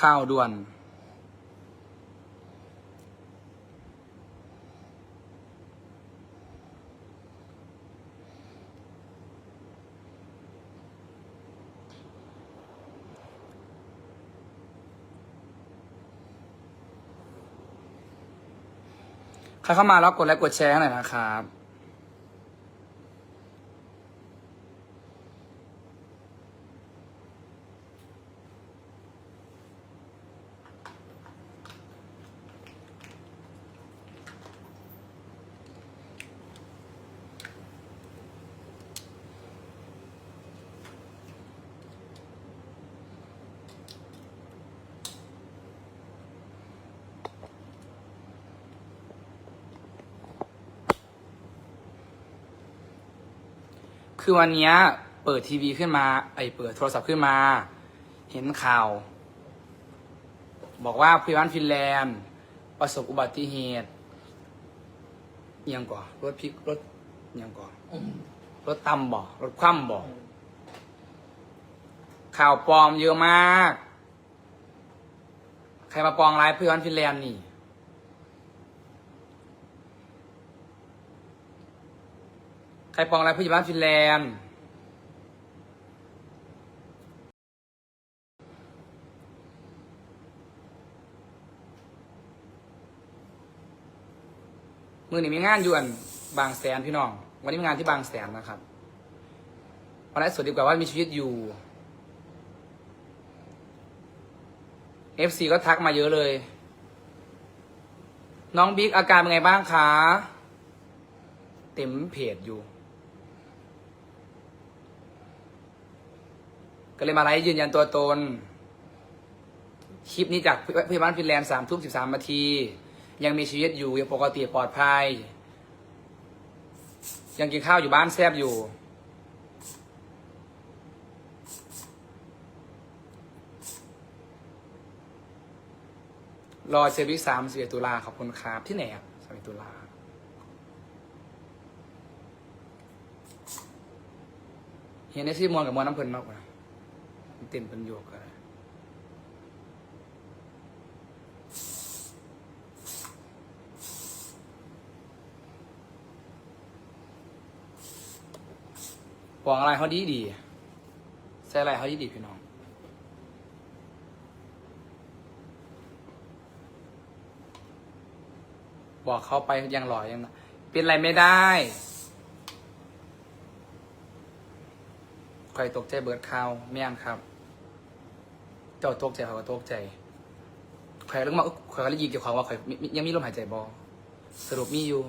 ข้าวด่วน ใครเข้ามาแล้วกดไลค์กดแชร์ให้หน่อยนะครับ คือวันเนี้ยเปิดทีวีขึ้นมา ไอเปิดโทรศัพท์ขึ้นมา เห็นข่าว บอกว่าพิวันฟินแลนด์ ประสบอุบัติเหตุอิหยังก่อรถพลิกรถอิหยังก่อรถตำบ่รถคว่ำบ่ข่าวปลอมเยอะมาก ใครมาปองร้ายพิวันฟินแลนด์นี่ ใครปองร้ายผู้ใหญ่บ้านฟินแลนด์มือหนี่มีงานอยู่อันบางแสนพี่น้อง วันนี้มีงานที่บางแสนนะครับวันนี้สดดีกว่าว่ามีชีวิตอยู่ FC ก็ทักมาเยอะเลย น้องบิ๊กอาการเป็นไงบ้างคะ เต็มเพจอยู่ ก็เลยมาไลฟ์ยืนยันตัวตน คลิปนี้จากพยาบาลฟินแลนด์สามทุ่มสิบสามนาที ยังมีชีวิตอยู่ยังปกติปลอดภัย ยังกินข้าวอยู่บ้านแซบอยู่ รอเจอวิกสามสิบเอ็ดตุลาขอบคุณครับที่ไหนอะสามตุลาเห็นในที่มวลกับมวลน้ำเพลินมากกว่า เต็มป็นโยกกันปองอะไรเขาดีดีใส่อะไรเขาดีดีพี่น้องบอกเขาไปยังหล่อยังเป็นอะไรไม่ได้ใครตกใจเบิดข่าวแม่นครับ จ้าตกใจเขาก็ตกใจใครเรื่องมาใครก็ได้ยินเกี่ยวกับว่าใครมีมียังมีลมหายใจบอสรุปมีอยู่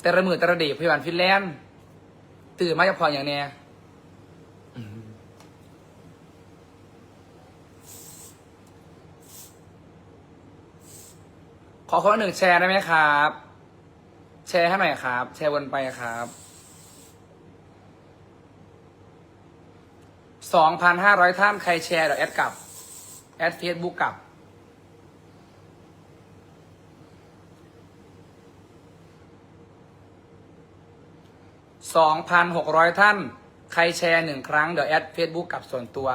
แต่ละมือแต่ละเดย์พยาบาลฟินแลนด์ตื่นมาจะพออย่างเนี้ยอืมขอคนละหนึ่งแชร์ได้ไหมครับ แชร์ให้หน่อยครับ แชร์วนไปครับ สองพันห้าร้อยท่านใครแชร์เดี๋ยวแอดกลับ แอดเฟซบุ๊กกลับ สองพันหกร้อยท่าน ใครแชร์หนึ่งครั้ง เดี๋ยวแอดเฟซบุ๊กกลับส่วนตัว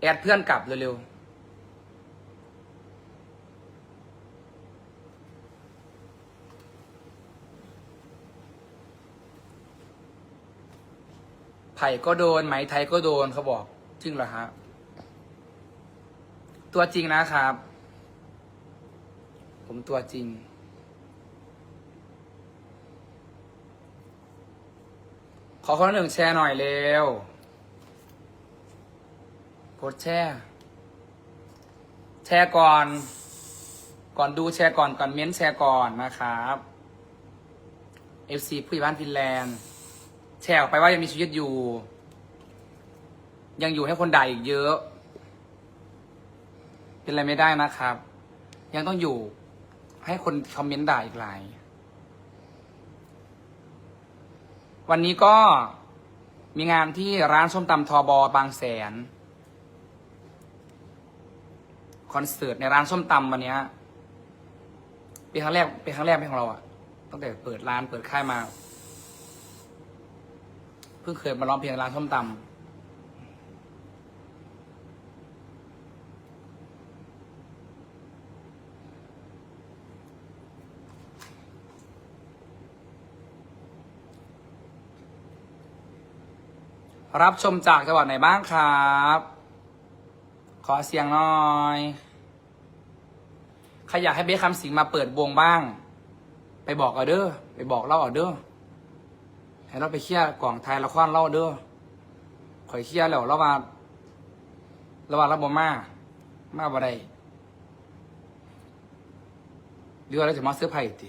แอดเพื่อนกลับเร็วๆ ไผ่ก็โดนไหมไทยก็โดนเขาบอกจริงเหรอฮะตัวจริงนะครับ ผมตัวจริง ขอคนละหนึ่งแชร์หน่อยเร็วกดแชร์แชร์ก่อน ก่อนดูแชร์ก่อนก่อนเม้นแชร์ก่อนนะครับ FC ผู้ใหญ่บ้านฟินแลนด์ แชร์ออกไปว่ายังมีชีวิตอยู่ ยังอยู่ให้คนด่าอีกเยอะ เป็นอะไรไม่ได้นะครับ ยังต้องอยู่ให้คนคอมเมนต์ด่าอีกหลาย วันนี้ก็มีงานที่ร้านส้มตำทอบอบางแสน คอนเสิร์ตในร้านส้มตำวันนี้เป็นครั้งแรกเป็นครั้งแรกเป็นของเราอะตั้งแต่เปิดร้านเปิดค่ายมา เพิ่งเคยมาร้องเพลงร้านส้มตำรับชมจากจังหวัดไหนบ้างครับ ขอเสียงหน่อยใครอยากให้เบสคำสิงมาเปิดวงบ้าง ไปบอกออเดอร์ ไปบอกเล่าออเดอร์ ให้เราไปเคลียร์กล่องไทยละครเราเด้อข่อยเคลียร์แล้วเรามาเราว่าเราบ่มา มาบ่ได้หรือว่าเราจะมาเสื้อไผ่ตี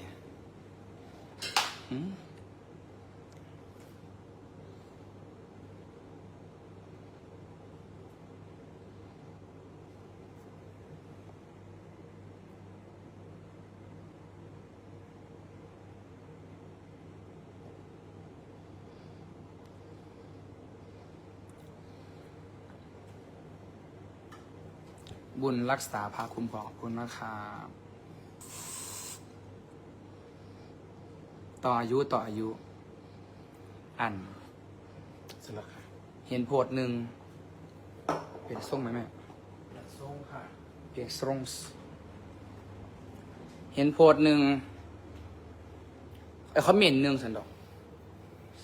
บุญรักษาพาคุ้มครองขอบคุณนะครับต่ออายุต่ออายุ อัน เสร็จแล้วค่ะเห็นโพดหนึ่งเป็นส่งไหมแม่ดัดส้มค่ะเปียกสรงส์เห็นโพดหนึ่งเอ้ยเขาเหม็นหนึ่งสันดอก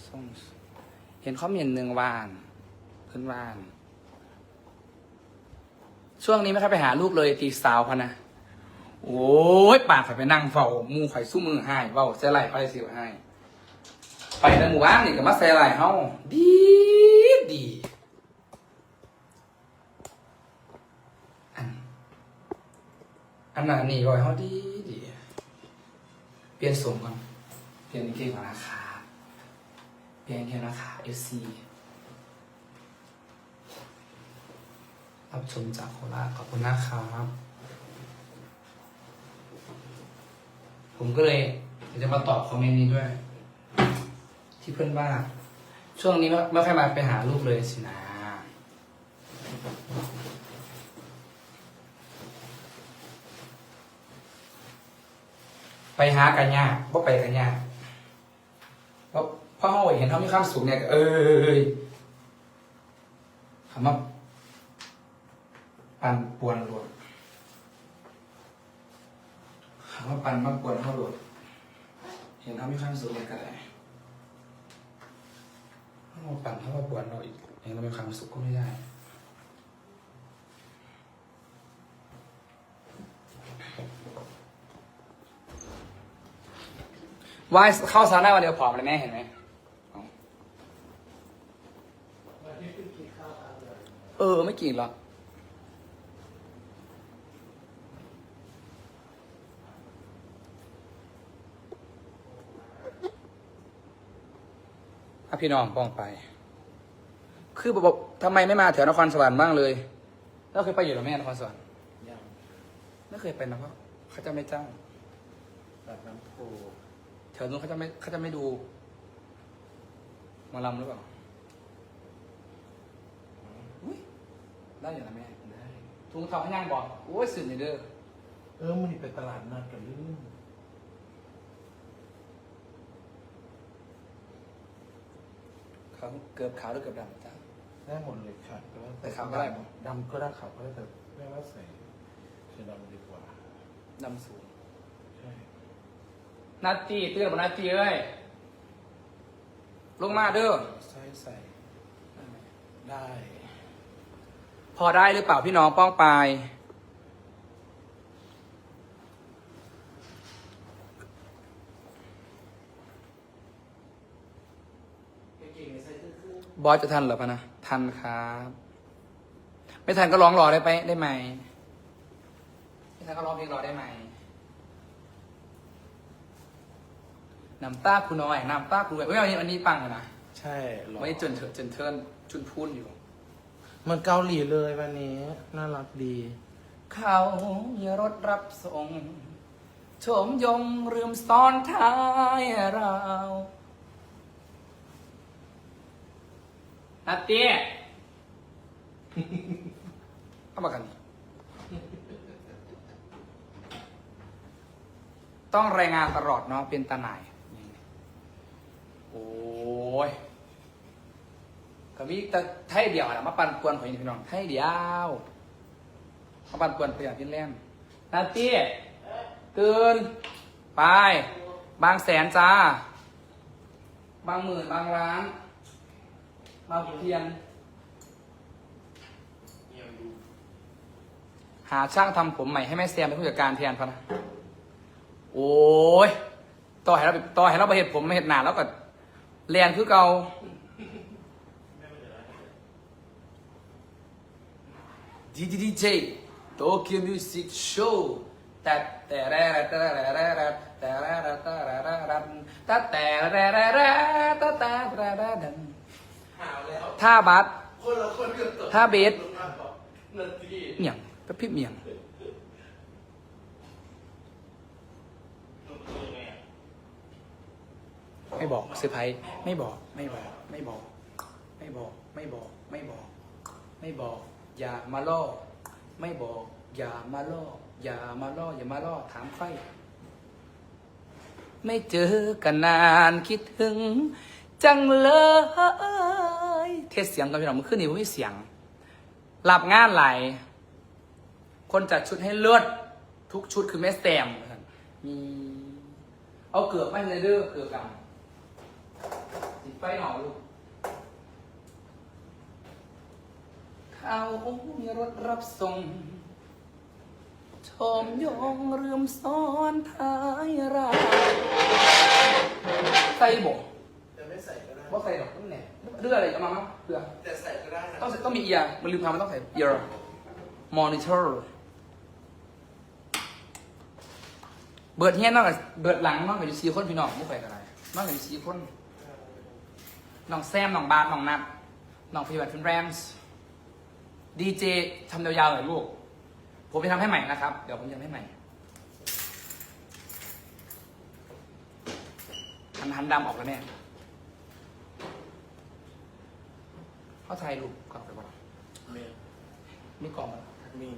สรงส์เห็นเขาเหม็นหนึ่งวานเพื่อนวาน ช่วงนี้ไม่ค่อยไปหาลูกเลยตีสาวพะนะ โอ้ยปากข่อยไปนั่งเฝ้ามูข่อยสู้มือให้เฝ้าเสียไหลไปสิวให้ไปในหมู่บ้านนี่ก็มาเสียไหลเฮาดีดีอันนั้นนี่รอยเขาดีดีเปลี่ยนสูงก่อนเปลี่ยนเกงก่อนนะคะเปลี่ยนเกงนะคะ FC รับชมจากโคราชขอบคุณนะครับ ผมก็เลยจะมาตอบคอมเมนต์นี้ด้วย ที่เพื่อนว่า ช่วงนี้ไม่ไม่ค่อยมาไปหาลูกเลยสินะไปหากันยากบ่ไปกันยากเพราะพ่อเห็นเขามีความสุขเนี่ย เอ้ยคำว่า ปันปวนหลวดคำว่าปันมาปวนเขาหลวดเห็นเขามีความสุขเนี่ยก็ได้ามาปันเขามาปวนเราอีกเห็นเรามีความสุขก็ไม่ได้ว่ายเข้าซาวน่าวันเดียวผอมเลยแม่เห็นไหมเออไม่กินหรอก พี่น้องป้องไป คือบอกทำไมไม่มาแถวนครสวรรค์บ้างเลยแล้วเคยไปอยู่หรือไม่นครสวรรค์ยังไม่เคยไปนะเพราะเขาจะไม่จ้างตัดน้ำโพแถวนู้นเขาจะไม่เขาจะไม่ดูหมาลำหรือเปล่าอุ้ยได้อยู่นะแม่ได้ถุงเท้าให้ย่างบอกโอ้ยสื่อนี่เด้อ เออมันนี่ไปตลาดนัดกันลื่นเขาเกือบขาวหรือเกือบดำจ้าได้หมดเลยค่ะแต่ว่าแต่ขาวก็ได้หมด ดำก็ได้ขาวก็ได้แต่ไม่ว่าใส่เสื้อดำดีกว่าดำสูงใช่นาตีเตือนบนาตีเอ้ยลงมาเด้อใส่ใส่ได้ พอได้หรือเปล่าพี่น้องป้องปลาย เก่งๆใส่ขึ้น บอสจะทันเหรอพะนะ ทันครับ ไม่ทันก็ร้องรอได้ไปได้ไหม ไม่ทันก็ร้องเพลงรอได้ไหม น้ำตาคุณน้อย น้ำตาคุณเอ้ยวันนี้วันนี้ปังอะนะ ใช่หรอวันนี้จนเถิดจนเทินจุนพูนอยู่ เหมันเกาหลีเลยวันนี้ น่ารักดี เขามีรถรับส่งโฉมยงลืมซ้อนท้ายเรา นาเตี้ยเอามากัน ต้องรายงานตลอดเนาะเป็นตาหน่ายโอ้ยก็มีแต่ไทยเดียวอะมาปั่นกวนของพี่น้องไทยเดียวมาปั่นกวนไปอย่างพี่แลนด์นาเตี้ยตื่น ไป บางแสนจ้า บางหมื่นบางล้าน มาเพียนหาช่างทำผมใหม่ให้แม่แซมเป็นผู้จัดการแทนพะนะโอ้ยต่อให้เราไปต่อให้เราไปเห็ดผมไม่เห็ดหนาแล้วก็แลนคือเก่าดีดีดีเจโตเกียวมิวสิกโชว์แต่แต่แร่แต่แร่แร่แร่แต่แร่แร่แต่แร่แร่แร่แต่แต่แร่แร่แร่แต่แต่แร่แร่ดันหาวแล้วท่าบัสคนละคนกันตกถ้าเบสนาทีเมียงประพิบเมียงไม่บอกเซอร์ไพรส์ไม่บอก ไม่บอก ไม่บอก ไม่บอก ไม่บอก ไม่บอก ไม่บอก อย่ามาล่อ ไม่บอก อย่ามาล่อ อย่ามาล่อ อย่ามาล่อ ถามไฟ ไม่เจอกันนานคิดถึง จังเลย เทสเสียงกันพี่น้องมันขึ้นนี่ไม่มีเสียงหลับงานไหลายคนจัดชุดให้เลือดทุกชุดคือแม่แซมนะครับมีเอาเกือบไม่ในเด้อเกือบกันติดไฟหน่อยลูกเขามีรถรับส่งชมยองเรื่มซ้อนท้ายรางใส่บ่แต่ไม่ใส่ก็ได้ว่าใส่ดอกนั่นแหละ เรื่องอะไรจะมามั้งเพื่อแต่ใส่ก็ได้นะต้องต้องมีเอียร์มันลืมทำมันต้องใส่เอียร์มอนิเตอร์เบิร์ดเฮียนนอกจากเบิร์ดหลังนอกจากอยู่สี่คนพี่น้องไม่ไปกันไรนอกจากอยู่สี่คนน้องแซมน้องบาสน้องนัทน้องพยาบาลฟินแรมส์ดีเจทำยาวๆหน่อยลูก ผมจะทำให้ใหม่นะครับ เดี๋ยวผมจะทำให้ใหม่หันหันดำออกแล้วแม่ เขาถ่ายรูปกลับไปบ่ล่ะเมย์มีกล่องมั้ยมี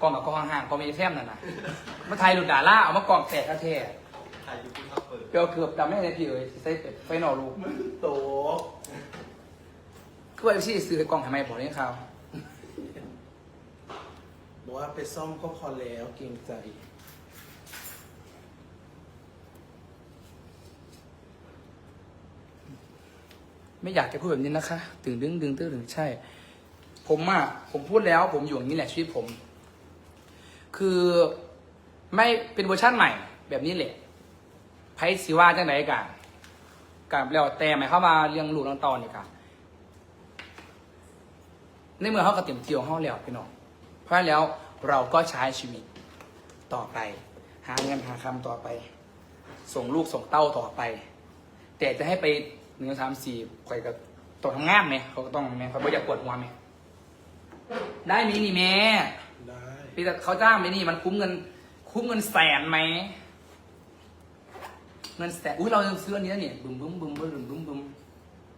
กล่องกับกล่องห่างๆกล่องมีแท่มนั่นนะมาถ่ายรูปด่าล่าเอามากล่องแตกกระเทถ่ายอยู่ที่เขาเปิดเปียวเกือบดำไม่ให้พี่เอ๋ยสิใส่เป็ดไฟนอลูกมันโตคือว่าพี่ซื้อกล่องทำไมบอกนี่เขาวบอกว่าไปซ่อมก็พอแล้วเกรงใจ ไม่อยากจะพูดแบบนี้นะคะตึงดึงดึงตึงดึงใช่ ผมอะผมพูดแล้ว ผมอยู่อย่างนี้แหละชีวิตผม คือไม่เป็นเวอร์ชั่นใหม่ แบบนี้แหละไพ่สิว่าจังไหนกันกับแล้วแต่หมายเข้ามาเรียงหลูกน้องตอนนี่กันในเมื่อเขากระเต็มเที่ยวเขาแล้วพี่น้องเพราะฉะนั้นแล้วเราก็ใช้ชีวิตต่อไป หาเงินหาคำต่อไป ส่งลูกส่งเต้าต่อไป แต่จะให้ไป หนึ่งสองสามสี่ข่อยกับต้องทำงานไหมเขาก็ต้องไหมเขาไม่อยากปวดหัวไหมได้มีนี่แม่ได้พี่แต่เขาจ้างไหมนี่มันคุ้มเงิน คุ้มเงินแสนไหมเงินแสนอุ้ยเรายังซื้ออันนี้แล้วเนี่ยบึ้มบึ้มบึ้มบึ้มบึ้มบึ้มบึ้ม